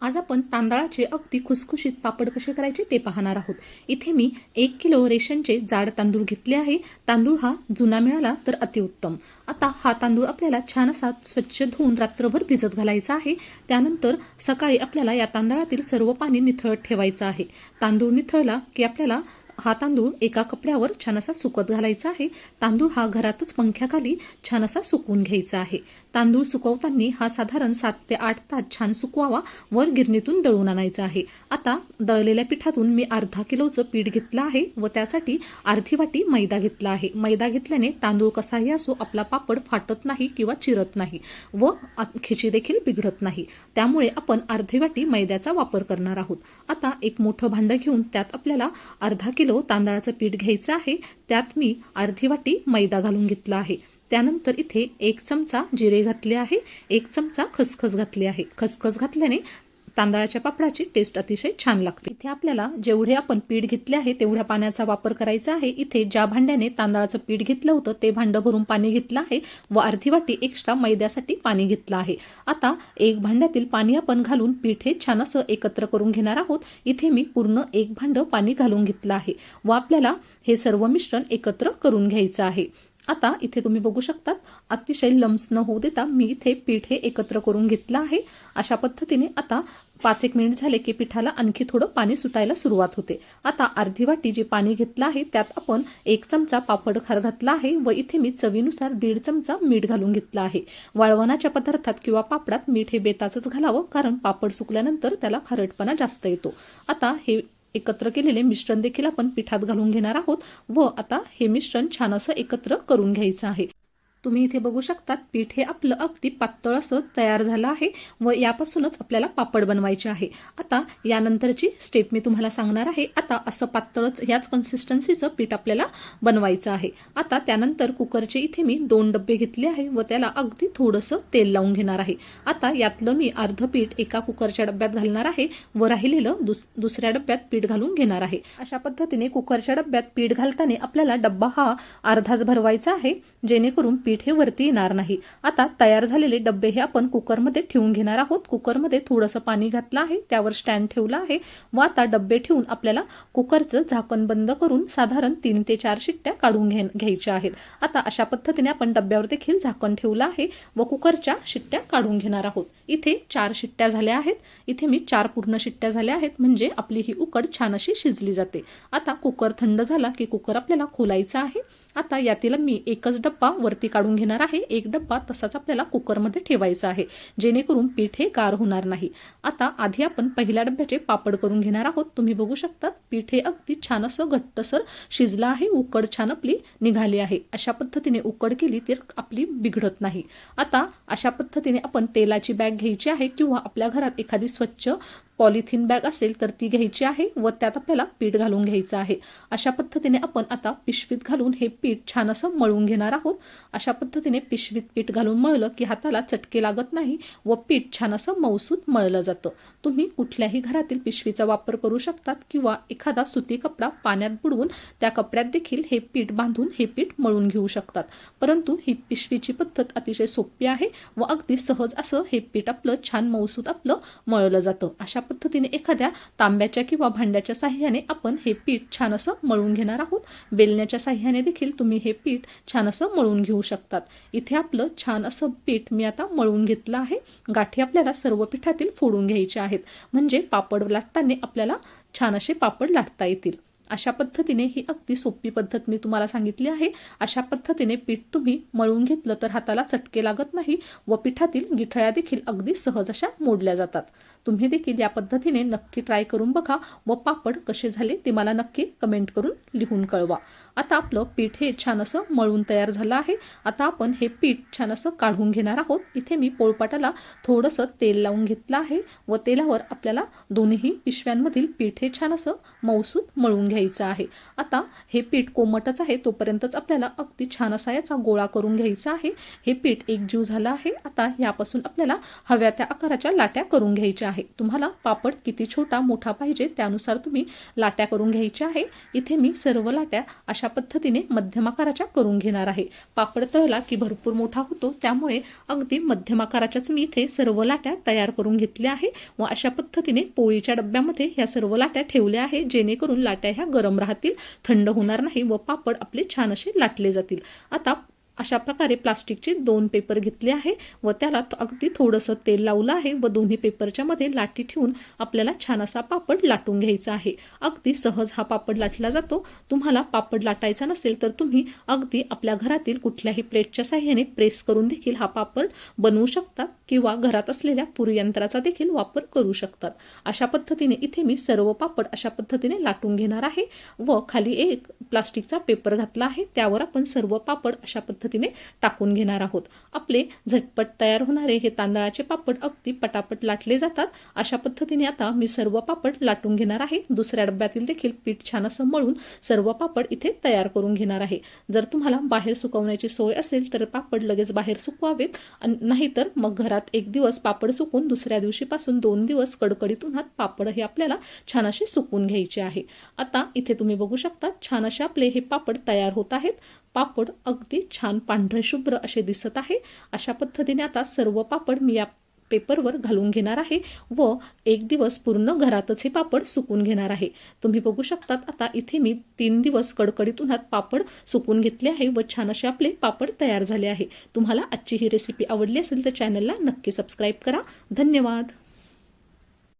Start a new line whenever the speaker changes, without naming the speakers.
आज आपण तांदळाचे अगदी खुसखुशीत पापड कसे करायचे ते पाहणार आहोत. इथे मी एक किलो रेशनचे जाड तांदूळ घेतले आहे. तांदूळ हा जुना मिळाला तर अतिउत्तम. आता हा तांदूळ आपल्याला छान असा स्वच्छ धुवून रात्रभर भिजत घालायचा आहे. त्यानंतर सकाळी आपल्याला या तांदळातील सर्व पाणी निथळत ठेवायचं आहे. तांदूळ निथळला की आपल्याला हा तांदूळ एका कपड्यावर छान असा सुकत घालायचा आहे. तांदूळ हा घरातच पंख्याखाली छान असा सुकवून घ्यायचा आहे. तांदूळ सुकवताना हा साधारण सात ते आठ तास छान सुकवावा वर गिरणीतून दळून आणायचा आहे. आता दळलेल्या पिठातून मी अर्धा किलोचं पीठ घेतलं आहे व त्यासाठी अर्धी वाटी मैदा घेतला आहे. मैदा घेतल्याने तांदूळ कसाही असो आपला पापड फाटत नाही किंवा चिरत नाही व खिची देखील बिघडत नाही. त्यामुळे आपण अर्धी वाटी मैद्याचा वापर करणार आहोत. आता एक मोठं भांडं घेऊन त्यात आपल्याला अर्धा किलो तांदळाचं पीठ घ्यायचं आहे त्यात मी अर्धी वाटी मैदा घालून घेतला आहे. त्यानंतर इथे एक चमचा जिरे घातले आहे एक चमचा खसखस घातली आहे. खसखस घातल्याने तांदळाच्या पापडाची टेस्ट अतिशय छान लागते. इथे आपल्याला जेवढे आपण पीठ घेतले आहे तेवढ्या पाण्याचा वापर करायचा आहे. इथे ज्या भांड्याने तांदळाचं पीठ घेतलं होतं ते भांडं भरून पाणी घेतलं आहे व अर्धी वाटी एक्स्ट्रा मैद्यासाठी पाणी घेतलं आहे. आता एक भांड्यातील पाणी आपण घालून पीठ हे छान असं एकत्र करून घेणार आहोत. इथे मी पूर्ण एक भांडं पाणी घालून घेतलं आहे व आपल्याला हे सर्व मिश्रण एकत्र करून घ्यायचं आहे. आता इथे तुम्ही बघू शकतात अतिशय लम्स न होऊ देता मी इथे पीठ हे एकत्र करून घेतलं आहे. अशा पद्धतीने आता पाच एक मिनिट झाले की पिठाला आणखी थोडं पाणी सुटायला सुरुवात होते. आता अर्धी वाटी जे पाणी घेतलं आहे त्यात आपण एक चमचा पापड खार घातला आहे व इथे मी चवीनुसार दीड चमचा मीठ घालून घेतला आहे. वाळवणाच्या पदार्थात किंवा पापडात मीठ हे बेताचंच घालावं कारण पापड सुकल्यानंतर त्याला खारटपणा जास्त येतो. आता हे एकत्र केलेले मिश्रण देखील आपण पिठात घालून घेणार आहोत व आता हे मिश्रण छान असं एकत्र करून घ्यायचं आहे. तुम्ही इथे बघू शकतात पीठ हे आपलं अगदी पातळ असं तयार झालं आहे व यापासूनच आपल्याला पापड बनवायचे आहे. आता यानंतरची स्टेप मी तुम्हाला सांगणार आहे. आता असं पातळच ह्याच कन्सिस्टन्सीचं पीठ आपल्याला बनवायचं आहे. आता त्यानंतर कुकरचे इथे मी दोन डब्बे घेतले आहे व त्याला अगदी थोडंसं तेल लावून घेणार आहे. आता यातलं मी अर्ध पीठ एका कुकरच्या डब्यात घालणार आहे व राहिलेलं दुस दुसऱ्या डब्यात पीठ घालून घेणार आहे. अशा पद्धतीने कुकरच्या डब्यात पीठ घालताना आपल्याला डब्बा हा अर्धाच भरवायचा आहे जेणेकरून पीठ हे वरती येणार नाही. आता तयार झालेले डबे हे आपण कुकरमध्ये ठेवून घेणार आहोत. कुकरमध्ये थोडंसं पाणी घातलं आहे. त्यावर स्टँड ठेवला आहे. व आता डबे ठेवून आपल्याला कुकरचं झाकण बंद करून साधारण तीन ते चार शिट्ट्या काढून घे घ्यायच्या आहेत. आता अशा पद्धतीने आपण डब्यावर देखील झाकण ठेवलं आहे व कुकरच्या शिट्ट्या काढून घेणार आहोत. इथे चार शिट्ट्या झाल्या आहेत. इथे मी चार पूर्ण शिट्ट्या झाल्या आहेत. म्हणजे आपली ही उकड छान अशी शिजली जाते. आता कुकर थंड झाला की कुकर आपल्याला खोलायचा आहे. आता यातील मी एकच डब्बा वरती काढून घेणार आहे. एक डब्बा तसाच आपल्याला कुकरमध्ये ठेवायचा आहे. जेणेकरून पीठ हे गार होणार नाही. आता आधी आपण पहिल्या डब्याचे पापड करून घेणार आहोत. तुम्ही बघू शकता पीठ हे अगदी छान असं घट्टसर शिजलं आहे. उकड छान आपली निघाली आहे. अशा पद्धतीने उकड केली तर आपली बिघडत नाही. आता अशा पद्धतीने आपण तेलाची बॅग घ्यायची आहे किंवा आपल्या घरात एखादी स्वच्छ पॉलिथिन बॅग असेल तर ती घ्यायची आहे व त्यात आपल्याला पीठ घालून घ्यायचं आहे. अशा पद्धतीने आपण आता पिशवीत घालून हे पीठ छान असं मळून घेणार आहोत. अशा पद्धतीने पिशवीत पीठ घालून मळलं की हाताला चटके लागत नाही व पीठ छान असं मौसूत मळलं जातं. तुम्ही कुठल्याही घरातील पिशवीचा वापर करू शकतात किंवा एखादा सुती कपडा पाण्यात बुडवून त्या कपड्यात देखील हे पीठ बांधून हे पीठ मळून घेऊ शकतात. परंतु ही पिशवीची पद्धत अतिशय सोपी आहे व अगदी सहज असं हे पीठ आपलं छान मौसूत आपलं मळलं जातं. अशा पद्धतीने एखाद्या तांब्याच्या किंवा भांड्याच्या साह्याने आपण हे पीठ छान असं मळून घेणार आहोत. बेलण्याच्या साह्याने देखील तुम्ही हे पीठ छान असं मळून घेऊ शकतात. इथे आपलं छान असं पीठ मी आता मळून घेतलं आहे. गाठी आपल्याला सर्व पिठातील फोडून घ्यायच्या आहेत. म्हणजे पापड लाटताना आपल्याला छान असे पापड लाटता येतील. अशा पद्धतीने ही अगदी सोपी पद्धत मी तुम्हाला सांगितली आहे. अशा पद्धतीने पीठ तुम्ही मळून घेतलं तर हाताला चटके लागत नाही व पिठातील गिठळ्या देखील अगदी सहज अशा मोडल्या जातात. तुम्ही देखील या पद्धतीने नक्की ट्राय करून बघा व पापड कसे झाले ते मला नक्की कमेंट करून लिहून कळवा. आता आपलं पीठ हे छान असं मळून तयार झालं आहे. आता आपण हे पीठ छान असं काढून घेणार आहोत. इथे मी पोळपाटाला थोडंसं तेल लावून घेतलं आहे व तेलावर आपल्याला दोन्ही पिशव्यांमधील पीठ हे छान असं मौसूत मळून घ्यायचं आहे. आता हे पीठ कोमटच आहे तोपर्यंतच आपल्याला अगदी छान असा याचा गोळा करून घ्यायचा आहे. हे पीठ एकजीव झालं आहे. आता यापासून आपल्याला हव्या त्या आकाराच्या लाट्या करून घ्यायच्या आहेत. आहे. तुम्हाला पापड किती छोटा मोठा पाहिजे त्यानुसार तुम्ही लाट्या करून घ्यायच्या आहे. इथे मी सर्व लाट्या अशा पद्धतीने मध्यम आकाराच्या करून घेणार आहे. पापड तळला की भरपूर मोठा होतो त्यामुळे अगदी मध्यम आकाराच्याच मी इथे सर्व लाट्या तयार करून घेतल्या आहे व अशा पद्धतीने पोळीच्या डब्यामध्ये ह्या सर्व लाट्या ठेवल्या आहे जेणेकरून लाट्या ह्या गरम राहतील थंड होणार नाही व पापड आपले छान असे लाटले जातील. आता अशा प्रकारे प्लास्टिकचे दोन पेपर घेतले आहे व त्याला अगदी थोडंसं तेल लावलं आहे व दोन्ही पेपरच्या मध्ये लाटी ठेवून आपल्याला छान असा पापड लाटून घ्यायचा आहे. अगदी सहज हा पापड लाटला जातो. तुम्हाला पापड लाटायचा नसेल तर तुम्ही अगदी आपल्या घरातील कुठल्याही प्लेटच्या साह्याने प्रेस करून देखील हा पापड बनवू शकता. किंवा घरात असलेल्या पुरयंत्राचा देखील वापर करू शकतात. अशा पद्धतीने इथे मी सर्व पापड अशा पद्धतीने लाटून घेणार आहे व खाली एक प्लास्टिकचा पेपर घातला आहे. त्यावर आपण सर्व पापड अशा पद्धतीने टाकून घेणार आहोत. आपले झटपट तयार होणारे हे तांदळाचे पापड अगदी पटापट लाटले जातात. अशा पद्धतीने आता मी सर्व पापड लाटून घेणार आहे. दुसऱ्या डब्यातील देखील पीठ छान असं मळून सर्व पापड इथे तयार करून घेणार आहे. जर तुम्हाला बाहेर सुकवण्याची सोय असेल तर पापड लगेच बाहेर सुकवावेत. नाहीतर मग घरात एक दिवस पापड सुकून दुसऱ्या दिवशीपासून दोन दिवस कडकडीत उन्हात पापड हे आपल्याला छान असे सुकून घ्यायचे आहे. आता इथे तुम्ही बघू शकता छान असे आपले हे पापड तयार होत आहेत. पापड अगदी छान पांढरे शुभ्र असे दिसत आहे. अशा पद्धतीने आता सर्व पापड मी या पेपरवर घालून घेणार आहे व एक दिवस पूर्ण घरातच हे पापड सुकून घेणार आहे. तुम्ही बघू शकतात आता इथे मी तीन दिवस कडकडीत उन्हात पापड सुकून घेतले आहे व छान असे आपले पापड तयार झाले आहे. तुम्हाला आजची ही रेसिपी आवडली असेल तर चॅनलला नक्की सबस्क्राईब करा. धन्यवाद!